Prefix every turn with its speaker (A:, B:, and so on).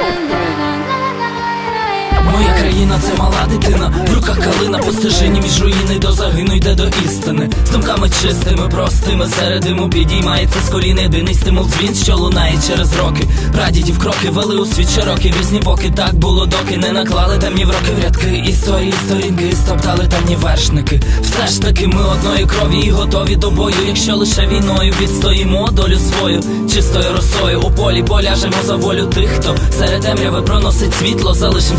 A: Go. Україна це мала дитина, в руках калина по між руїни до загину йде до істини. З думками чистими, простими, серед диму підіймається з колін єдиний стимул. Дзвін, що лунає через роки. Прадідів кроки вели у світ широкий, різні боки так було, доки не наклали темні в роки. В рядки. Історії, сторінки, стоптали темні вершники. Все ж таки ми одної крові і готові до бою, якщо лише війною відстоїмо долю свою, чистою росою у полі поляжемо за волю тих, хто серед темряви проносить світло, залишим